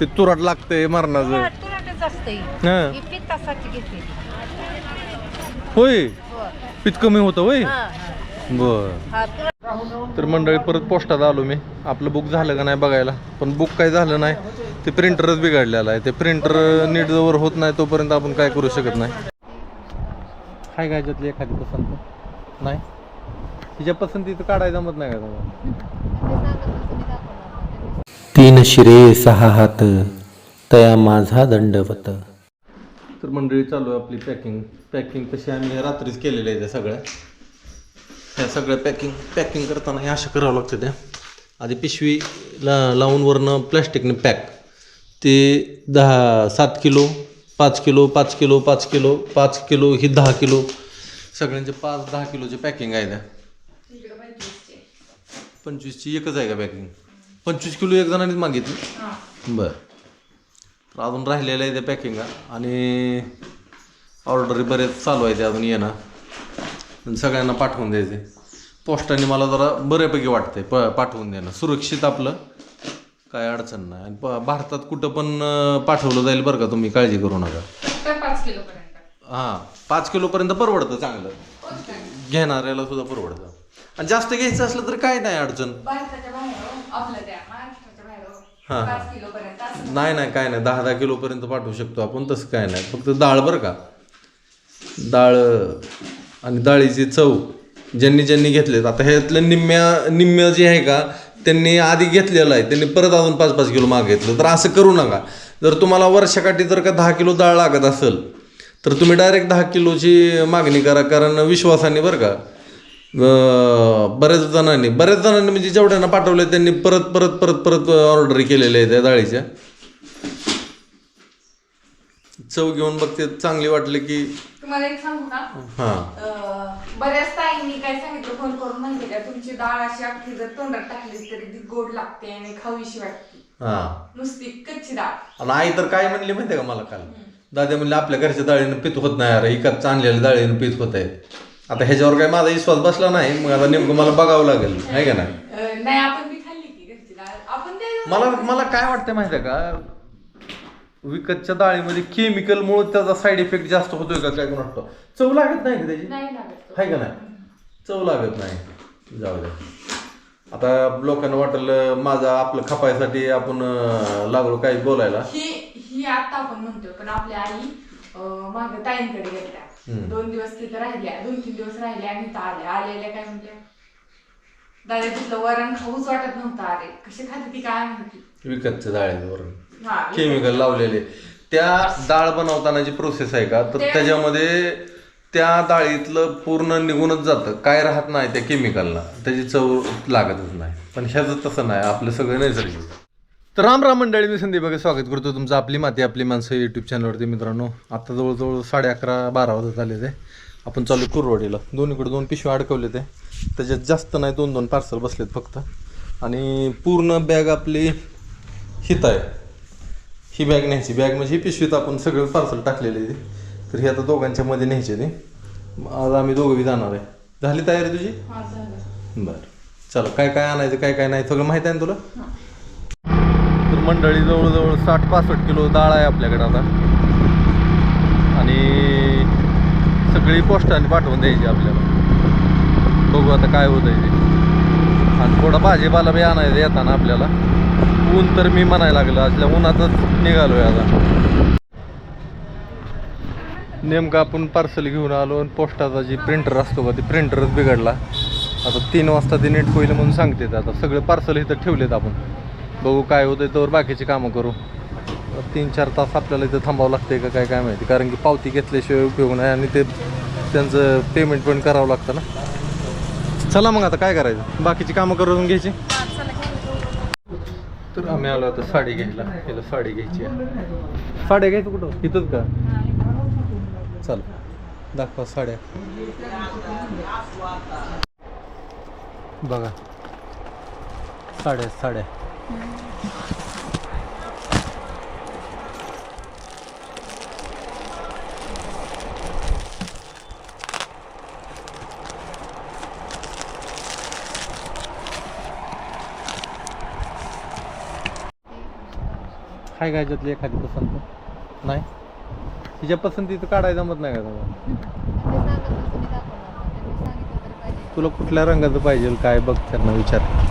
ते तुरट लागतंय मरणाचं. तुरटच हा. ही घेते होय? हो. पित कमी होतं होय? हा, हा. बर. हा, तुरट तर मंडळी परत पोस्टात आलो मी. आपलं बुक झालं का नाही बघायला. पण बुक काय झालं नाही ते प्रिंटरच बिघडलेलं आहे. ते प्रिंटर नीट जवळ होत नाही तोपर्यंत आपण काय करू शकत नाही. काय काय एखादी पसंत. नाही? तिच्या पसंतीचं काढायला जमत नाही का तुम्हाला? तीन शिरे सहा हात तया माझा दंडवत. तर मंडळी चालू आहे आपली पॅकिंग पॅकिंग कशी आम्ही रात्रीच केलेल्या आहे त्या सगळ्या. ह्या सगळ्या पॅकिंग पॅकिंग करताना हे अशा करावं लागतं त्या. आधी पिशवी ला लावून वरनं प्लॅस्टिकने पॅक ते दहा सात किलो पाच किलो पाच किलो पाच किलो पाच किलो ही दहा किलो. सगळ्यांचे पाच दहा किलोचे पॅकिंग आहे त्या. पंचवीसची. एकच आहे का पॅकिंग पंचवीस किलो एक जणांनीच मागितली. बरं. तर अजून राहिलेलं आहे ते पॅकिंग आणि ऑर्डरी बरेच चालू आहे ते अजून येणं. आणि सगळ्यांना पाठवून द्यायचे. पोस्टाने मला जरा बऱ्यापैकी वाटतंय प पाठवून देणं. सुरक्षित आपलं. काय अडचण नाही. आणि प भारतात कुठं पण पाठवलं जाईल बरं का तुम्ही काळजी करू नका. हां. पाच किलोपर्यंत परवडतं चांगलं. घेणाऱ्याला सुद्धा परवडतं. आणि जास्त घ्यायचं असलं तर काय नाही अडचण. हो, आपल्या त्या महाराष्ट्राच्या बाहेर हो, हा, हा. पाच किलो पर्यंत असं नाही नाही काय नाही. दहा दहा किलोपर्यंत पाठवू शकतो आपण. तसं काय नाही. फक्त डाळ बरं का. डाळ आणि डाळीची चव. ज्यांनी ज्यांनी घेतलेत. आता ह्यातलं निम्म्या निम्म्या जे आहे का त्यांनी आधी घेतलेलं आहे. त्यांनी परत अजून पाच पाच किलो माग घेतलं तर असं करू नका. जर तुम्हाला वर्षाकाठी जर का दहा किलो डाळ लागत असेल तर तुम्ही डायरेक्ट दहा किलोची मागणी करा. कारण विश्वासाने बरं का बऱ्याच जणांनी बऱ्याच जणांनी म्हणजे जेवढ्यांना पाठवले त्यांनी परत परत परत परत ऑर्डर केलेल्या आहेत त्या डाळीच्या. चव घेऊन बघते चांगली वाटली की तुम्हाला एक सांगू का? हां. अं, बऱ्याच ताईंनी काय सांगितलं फोन करून माहिती का? तुमची डाळ अशी अख्खी जर तोंडात टाकली तरी ती गोड लागते आणि खावीशी वाटते. हां. नुसती कच्ची डाळ. आणि आई तर काय म्हणली माहिती का मला काल? दादा म्हणले आपल्या घरच्या डाळीनं पीत होत नाही अरे इकत आणलेल्या डाळीनं पीत होत आहे आता ह्याच्यावर काय माझा विश्वास बसला नाही मग आता नेमकं मला बघावं लागेल आहे का नाही? अं, नाही आपण बी खाल्ली की घरची डाळ आपण ते मला मला काय वाटतं माहिती का? विकतच्या डाळीमध्ये केमिकलमुळे त्याचा साईड इफेक्ट जास्त होतोय का काय वाटतं? चव लागत नाही का त्याची? नाही लागत आहे का नाही? चव लागत नाही. जाऊ दे. आता लोकांना वाटलं माझं आपलं खपायसाठी आपण अं, लागलो काही बोलायला. ही ही आता आपण म्हणतोय पण आपल्या आई माग ताईंकडे गेल्या. दोन दिवस तिथे राहिल्या दोन तीन दिवस राहिल्या आणि इथं आल्या. आलेल्या काय म्हणल्या? दादा तिथलं वरण खाऊच वाटत नव्हतं. अरे कशी खाते ती काय माहिती? विकतच्या डाळीवरून हा केमिकल लावलेले. त्या डाळ बनवताना जी प्रोसेस आहे का? तर ते- त्याच्यामध्ये त्या डाळीतलं पूर्ण निघूनच जातं. काय राहत नाही त्या केमिकलला त्याची चव लागतच नाही. पण ह्याचं तसं नाही. आपलं सगळं नैसर्गिक. तर राम राम मंडळी मी संदीप बघा स्वागत करतो तुमचं आपली माती आपली माणसं यूट्यूब चॅनलवरती मित्रांनो. आता जवळजवळ साडे अकरा बारा वाजत आले ते आपण चालू कुरवाडीला. दोन्हीकडे दोन पिशव्या अडकवले ते त्याच्यात जास्त नाही दोन दोन पार्सल बसलेत फक्त. आणि पूर्ण बॅग आपली हित आहे. ही बॅग न्यायची. बॅग म्हणजे ही पिशवीत आपण सगळं पार्सल टाकलेले आहे. ते. तर ही आता दोघांच्या मध्ये न्यायचे ते. आज आम्ही दोघं बी जाणार आहे. झाली तयारी तुझी. बरं. चला काय काय आणायचं काय काय नाही सगळं माहिती आहे ना तुला? मंडळी जवळजवळ साठ पासष्ट किलो डाळ आहे आपल्याकडे आता. आणि सगळी पोस्टाने पाठवून द्यायची आपल्याला. बघू आता काय होत आहे ते. आणि थोडा भाजीपाला बी आणायचं येताना आपल्याला. ऊन तर मी म्हणायला लागलं असल्या उन्हातच निघालोय आता. नेमकं आपण पार्सल घेऊन आलो आणि पोस्टाचा जी प्रिंटर असतो का ते प्रिंटरच बिघडला. आता तीन वाजता ते नीट होईल म्हणून सांगते आता. सगळे पार्सल इथं ठेवलेत आपण. बघू काय होतंय तर बाकीची कामं करू. तीन चार तास आपल्याला इथं थांबावं लागतंय का काय काय माहिती. कारण की पावती घेतल्याशिवाय उपयोग नाही आणि ते त्यांचं पेमेंट पण करावं लागतं ना. चला मग आता काय करायचं? बाकीची कामं करून घ्यायची. तर आम्ही आलो आता साडी घ्यायला. हिला साडी घ्यायची आहे. साड्या घ्यायचं कुठं? इथंच का? चल दाखवा साड्या. बघा. साड्या साड्या. हाय का ह्याच्यातली एखादी पसंत? नाही? तिच्या पसंतीचं काढायला जमत नाही का तुम्हाला तुला कुठल्या रंगाचं पाहिजे काय बघ त्यांना विचार.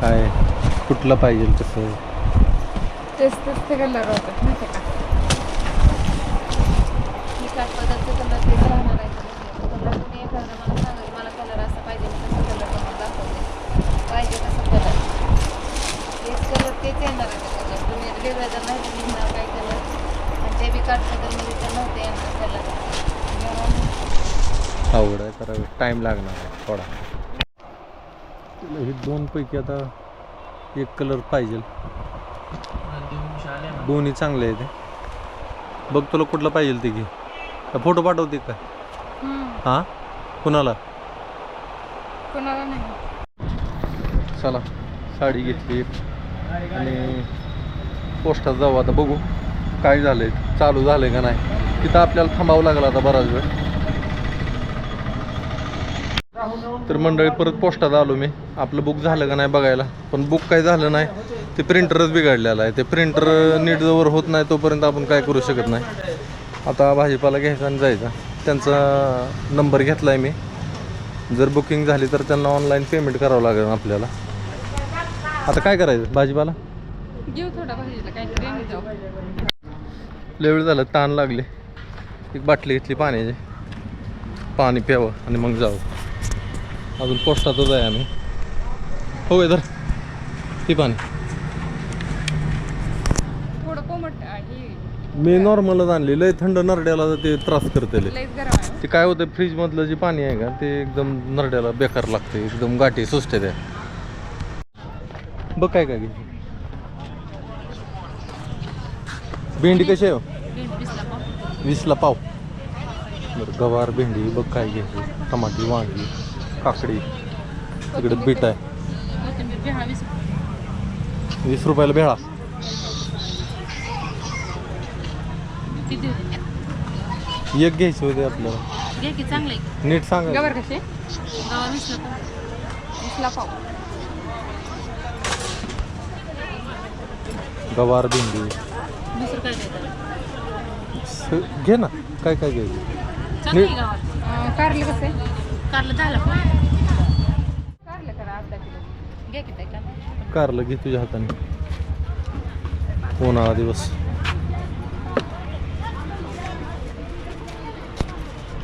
काय कुठलं पाहिजे कसं तेच तेच ते कलर होतात माहिती का? तेच येणार आहे कलर. तुम्ही वेगळं जर नाही तर निघणार काय कलर? आणि ते बी काढलं तर मध्ये तर नव्हते येणार कलर. आवड आहे तर टाईम लागणार आहे थोडा. तुला हे दोन पैकी आता एक कलर पाहिजे. दोन्ही चांगले आहेत. हे. बघ तुला कुठलं पाहिजे ते घे. फोटो पाठवते का? हां? कुणाला? कोणाला नाही. चला साडी घेतली एक. आणि पोस्टात जाऊ आता बघू. काय झालंय? चालू झालंय का नाही? तिथं आपल्याला थांबावं लागलं आता बराच वेळ. तर मंडळी परत पोस्टात आलो मी. आपलं बुक झालं का नाही बघायला. पण बुक काय झालं नाही. ते प्रिंटरच बिघडलेलं आहे. ते प्रिंटर नीट जवळ होत नाही तोपर्यंत आपण काय करू शकत नाही. आता भाजीपाला घ्यायचा आणि जायचा. त्यांचा नंबर घेतला आहे मी. जर बुकिंग झाली तर त्यांना ऑनलाईन पेमेंट करावं लागेल आपल्याला. आता काय करायचं? भाजीपाला? घेऊ थोडा भाजीला. काहीतरी आणि जाऊ. लय वेळ झालं ताण लागले. एक बाटली घेतली पाण्याची. पाणी प्यावं आणि मग जावं. अजून पोस्टातच आहे आम्ही. हो इधर. ती पाणी. मी नॉर्मलच आणली लय थंड नरड्याला ते त्रास करते ते काय होतं फ्रीजमधलं जे पाणी आहे का ते एकदम नरड्याला बेकार लागते. एकदम गाठी सुचते त्या. बघ काय काय घे भेंडी कशी आहे हो? वीसला पाव. बरं गवार भेंडी बघ काय घ्यायची टमाटी वांगी. काकडी. इकडे बीट आहे. वीस रुपयाला भेळा एक घ्यायची होती आपल्याला. नीट सांगा. गवर भेंडी. स- घे ना. काय काय घ्यायचं? नीट. कारले कसे कारलं झालं कारले करा अर्धा किलो घे की ताई का कारलं घे तुझ्या हाताने. उन्हाळा दिवस.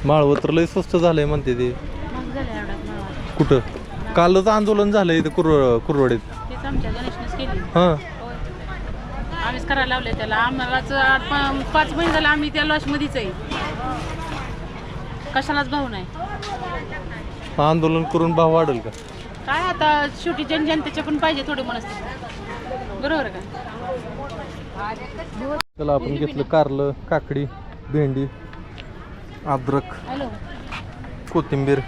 माळवं तर लय स्वस्त झालंय म्हणते ते. मग झालं एवढा कुठं? कालच आंदोलन झालंय इथं कुर कुरवाडीत तेच आमच्या गणेशनेच केली. हां. आम्हीच करायला लावले त्याला. आम्हालाच आठ पा- पाच महिने झाले आम्ही त्या लॉजमध्येच आहे. कशालाच भाऊ नाही. आंदोलन करून भाव वाढेल का? काय आता शेवटी जनजनतेचे पण पाहिजे थोडी मनस्थिती. बरोबर का? त्याला आपण घेतलं कारलं काकडी भेंडी अद्रक हॅलो. कोथिंबीर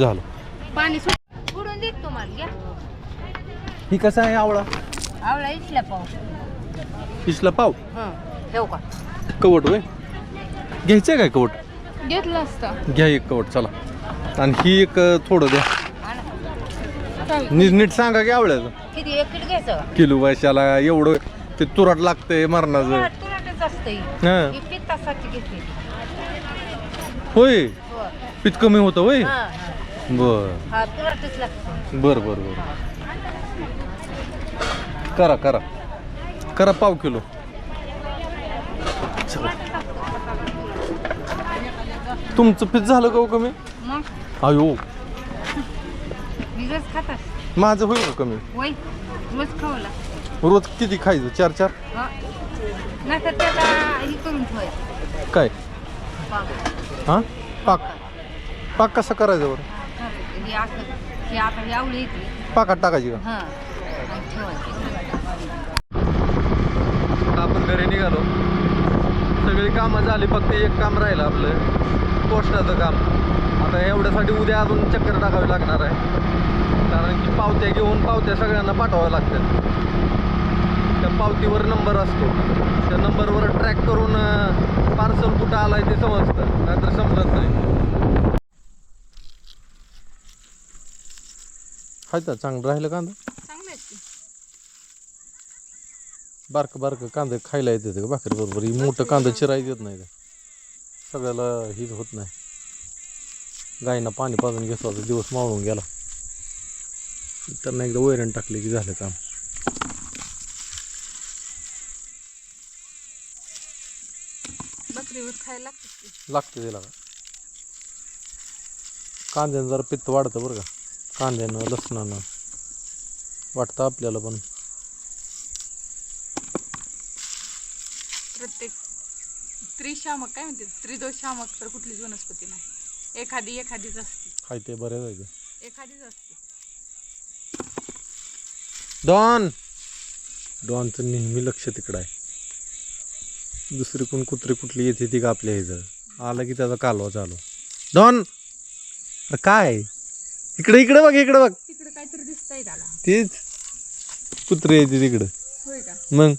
झालं. पाणी पुढून देत तुम्हाला घ्या. ही कसं आहे आवळा? आवळा इथला पाव. पिसला पाव? हं ठेवू का? कवट होय? घ्यायचं काय कवट? घेतलं असतं. घ्या एक कवट चला. आणि ही एक थोडं द्या. नीट नीट सांगा की एक किलो वर्षाला एवढं ते तुराट लागतंय मरणाचं. होय? हो. पित कमी होतं होय. बर. बर बर बर. करा करा. करा पाव किलो. तुमचं पीत झालं का हो कमी? अयो भिजच खातात माझं होईल का कमी वय रोज खावला रोज किती खायचं चार चार त्याला हे करून काय. हां पाक पाक कसा करायचा बरं करायचं. हे असं हे आता हे आवळी येते पाकात टाकायची का हां आणि ठेवायचं आता आपण घरी निघालो. सगळी कामं झाली फक्त एक काम राहिलं आपलं. पोस्टाचं काम. आता एवढ्यासाठी उद्या अजून चक्कर टाकावी लागणार आहे. कारण की पावत्या घेऊन पावत्या सगळ्यांना पाठवाव्या लागतात. त्या पावतीवर नंबर असतो. त्या नंबरवर ट्रॅक करून पार्सल कुठं आलाय ते समजतं. नाहीतर समजत नाही. हाय का चांगलं राहिलं कांदा? आहे. बारकं बारकं कांदे खायला येते का? भाकरी बरोबर. ही मोठं कांदा चिराय देत नाही ते. सगळ्याला हीच होत नाही. गायींना पाणी पाजून घेतो आता दिवस मावळून गेला. त्यांना एकदा वैरण टाकले की झालं काम. बकरीवर खायला लागते लागते त्याला का कांद्यानं जरा पित्त वाढतं बरं का. कांद्यानं लसणानं वाटतं आपल्याला पण. प्रत्येक त्रिशामक काय म्हणते? त्रिदोषामक तर कुठलीच वनस्पती नाही. एखादी एखादीच असते. हाय ते बरे जायचे एखादीच असते. डॉन! डॉनचं नेहमी लक्ष तिकडं आहे. दुसरी कोण कुत्री कुठली येते ती का आपल्या इथं. आलं की त्याचा कालवा चालू. डॉन! अरे काय? इकडे इकडे बघ इकडे बघ. तिकडे काहीतरी दिसतंय त्याला. तीच. कुत्री येते तिकडं. होय का? मग?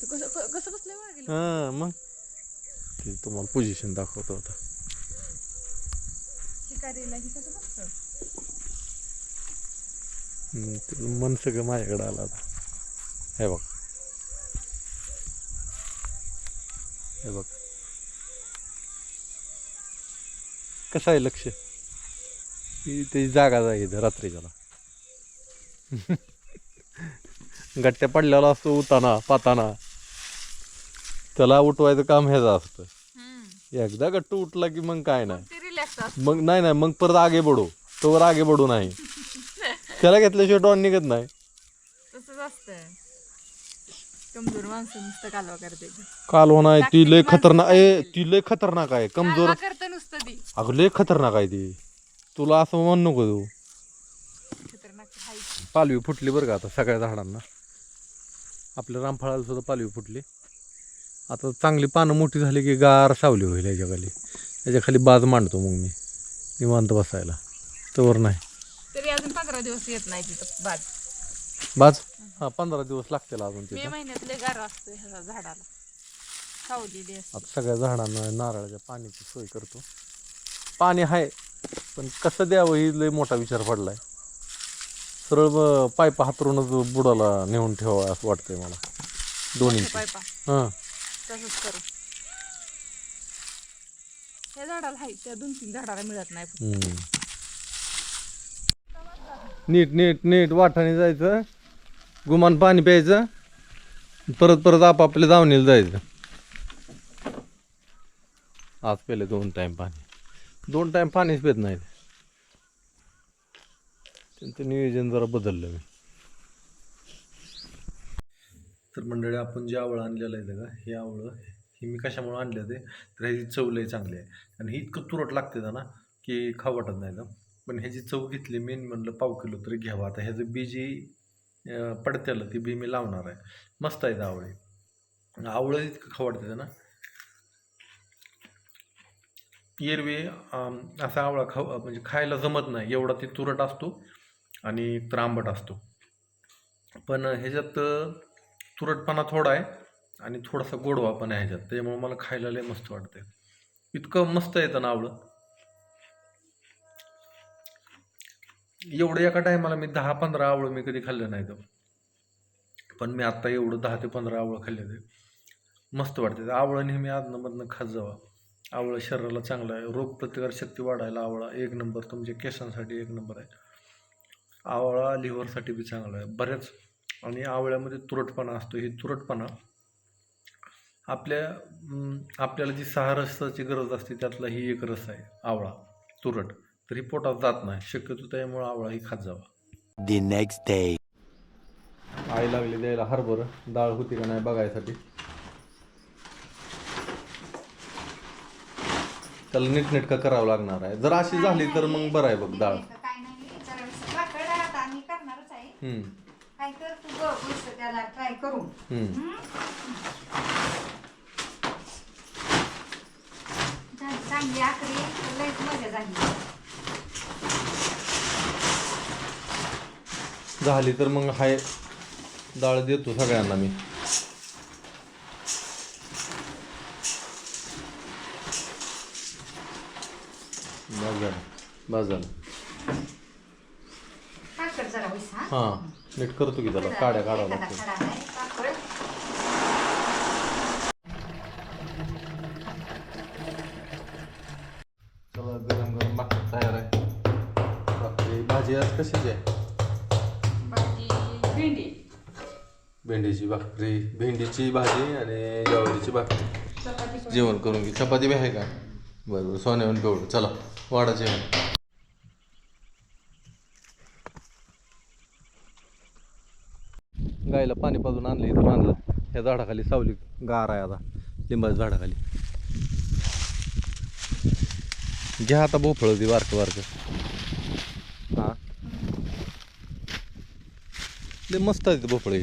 ते कसं क- कसं बसलंय बघा गेलं हां मग? ते तुम्हाला पोझिशन दाखवतो आता. ही कसं मन सगळं माझ्याकडे आलं आता. हे बघ. हे बघ. कसं आहे लक्ष? त्याची जागा जायचं रात्रीच्याला गट्ट्या पडलेला असतो उताना पाताना. त्याला उठवायचं काम ह्याचं असतं. एकदा गट्टू उठला की मग काय नाही. मग नाही नाही मग परत आगे बडू तोवर आगे बडू नाही. त्याला घेतल्याशिवाय डॉन निघत नाही. तसंच असतं कमजोर माणसं नुसतं कालवा करते. कालवा नाही ती लय खतरनाक ए ती लय खतरनाक आहे कमजोर. कालवा करतं नुसतं ती. अगं लय खतरनाक आहे ती. तुला असं म्हण नको तू. खतरनाक हाय पालवी फुटली बरं का आता सगळ्या झाडांना? आपल्या रामफळाला सुद्धा पालवी फुटली. आता चांगली पानं मोठी झाली की गार सावली होईल याच्या खाली याच्या खाली बाज मांडतो मग मी. निवांत बसायला. तवर नाही. तरी अजून पंधरा दिवस येत नाही तिथं बाद बाज? हा पंधरा दिवस लागतील अजून मे तिथं. महिन्यात लय गार असतो ह्या झाडाला. सावलेली असते. आता सगळ्या झाडांना नारळाच्या पाण्याची सोय करतो. पाणी आहे पण कसं द्यावं ही लय मोठा विचार पडलाय. सरळ ब- पाईप हातरूनच बुडाला नेऊन ठेवावं असं वाटतंय मला. दोन्ही पायपा. हां. तसंच करू. झाडाला हाय त्या दोन तीन झाडाला मिळत नाही हम्म. नीट नीट नीट वाटाने जायचं. गुमान पाणी प्यायचं. परत परत आपापल्या दावणीला जायचं. आज पेले दोन टाइम पाणी. दोन टाइम पाणीच पेत नाही त्यांचं नियोजन जरा बदललं मी. तर मंडळी आपण जे आवळं आणलेलं आहे का हे आवळं हे मी कशामुळे आणलं ते? तर ह्याची चव लई चांगली आहे. आणि ही इतकं तुरट लागते ना की खाऊ वाटत नाही ना. पण ह्याची चव घेतली मेन म्हणलं पाव किलो तरी घ्यावं. आता ह्याचं बी जी पडत्याला ती बी मी लावणार आहे. मस्त आहे आवळे. आवळं इतकं खाऊ वाटतं ना. एरवी असा आवळा खाऊ म्हणजे खायला जमत नाही. एवढा ते तुरट असतो आणि तर आंबट असतो. पण ह्याच्यात तुरटपणा थोडा आहे. आणि थोडासा गोडवा पण आहे ह्याच्यात. त्याच्यामुळे मला खायला लय मस्त वाटते इतकं मस्त येतं ना आवळं एवढं एका टायमाला मी दहा पंधरा आवळं मी कधी खाल्लं नाही तर पण मी आत्ता एवढं दहा ते पंधरा आवळं खाल्ले ते मस्त वाटते आवळं नेहमी आदनमधनं खात जावा. आवळं शरीराला चांगलं आहे. रोगप्रतिकारशक्ती वाढायला आवळा एक नंबर. तुमच्या केसांसाठी एक नंबर आहे. आवळा लिव्हरसाठी बी चांगला आहे. बऱ्याच आणि आवळ्यामध्ये तुरटपणा असतो. ही तुरटपणा आपल्या आपल्याला जी सहा रसाची गरज असते त्यातला ही एक रस आहे आवळा तुरट. तर ही पोटात जात नाही शक्यतो त्यामुळे आवळा ही खात जावा. The next day. आई लागली द्यायला हरभर. डाळ होती का नाही बघायसाठी? त्याला नीटनेटका करावं लागणार आहे. जर अशी झाली तर मग बरं आहे बघ डाळ. काय नाही जरा वाकड आता आम्ही करणारच आहे. हम्म, काय कर तू त्याला ट्राय हम्म. झाली चांगली लयच मजा झाली. झाली तर मग हाय. डाळ देतो सगळ्यांना मी. बस झालं. बस झालं. पाकड जरा बैस हा? हां नीट करतो की त्याला. काड्या काढावं लागतं. भेंडीची भाकरी भेंडीची भाजी आणि ज्वारीची भाकरी. जेवण करून घे. चपाती बी आहे का? बरं बरं. सोन्याहून पेवढं चला वाडा जेवण. गायला पाणी पाजून आणलं इथं बांधलं ह्या झाडाखाली सावली गार आहे आता. लिंबाच्या झाडाखाली. घ्या आता भोपळ ती बारकं बारकं. हां. मस्त आहे ते भोपळे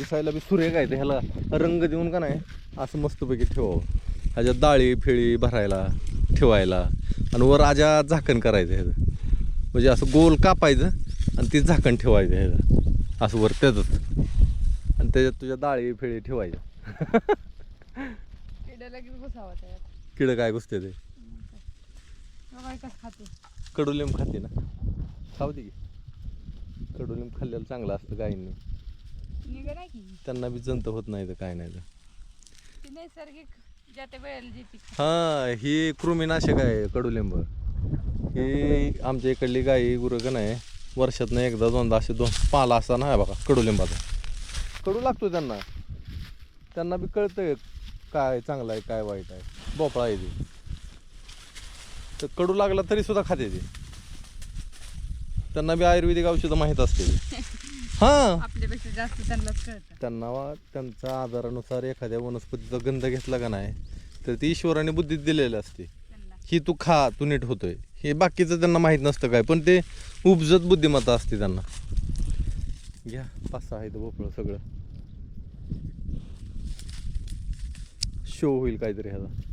दिसायला बी सूर्य काय ते. ह्याला रंग देऊन का नाही असं मस्तपैकी ठेवावं. ह्याच्यात डाळी फिळी भरायला ठेवायला. आणि वर राजा झाकण करायचं ह्याचं. म्हणजे असं गोल कापायचं आणि ते झाकण ठेवायचं ह्याचं. असं वर त्याचंच आणि त्याच्यात तुझ्या डाळी फिळी ठेवायच्या. किडा काय घुसते ते? कडुलिंब खाते ना? खाऊ दे की. कडुलिंब खाल्लेलं चांगलं असतं गायींनी त्यांना बी जंत होत नाही तर काय नाही तर. नैसर्गिक ज्या त्या वेळेला जे ती हा ही कृमीनाशक आहे कडुलिंब. ही आमच्या इकडली गाई गुरं का नाही वर्षातनं एकदा दोनदा असे दोन पाला असा नाही बघा कडुलिंबाचा. कडू लागतो त्यांना. त्यांना बी कळतंय काय चांगलं आहे काय वाईट आहे. भोपळा आहे ते. तर कडू लागला तरी सुद्धा खाते ते. त्यांना बी आयुर्वेदिक औषधं माहीत असते हां. आपल्यापेक्षा जास्त त्यांनाच कळतं. त्यांना वा- त्यांच्या आजारानुसार एखाद्या वनस्पतीचा गंध घेतला का नाही तर ती ईश्वराने बुद्धीत दिलेली असते. त्यांना. ही तू खा तू नीट होतोय. हे बाकीचं त्यांना माहीत नसतं काय पण ते उपजत बुद्धिमत्ता असते त्यांना. घ्या पाच सहा आहे भोपळं सगळं. शो होईल काहीतरी ह्याचा.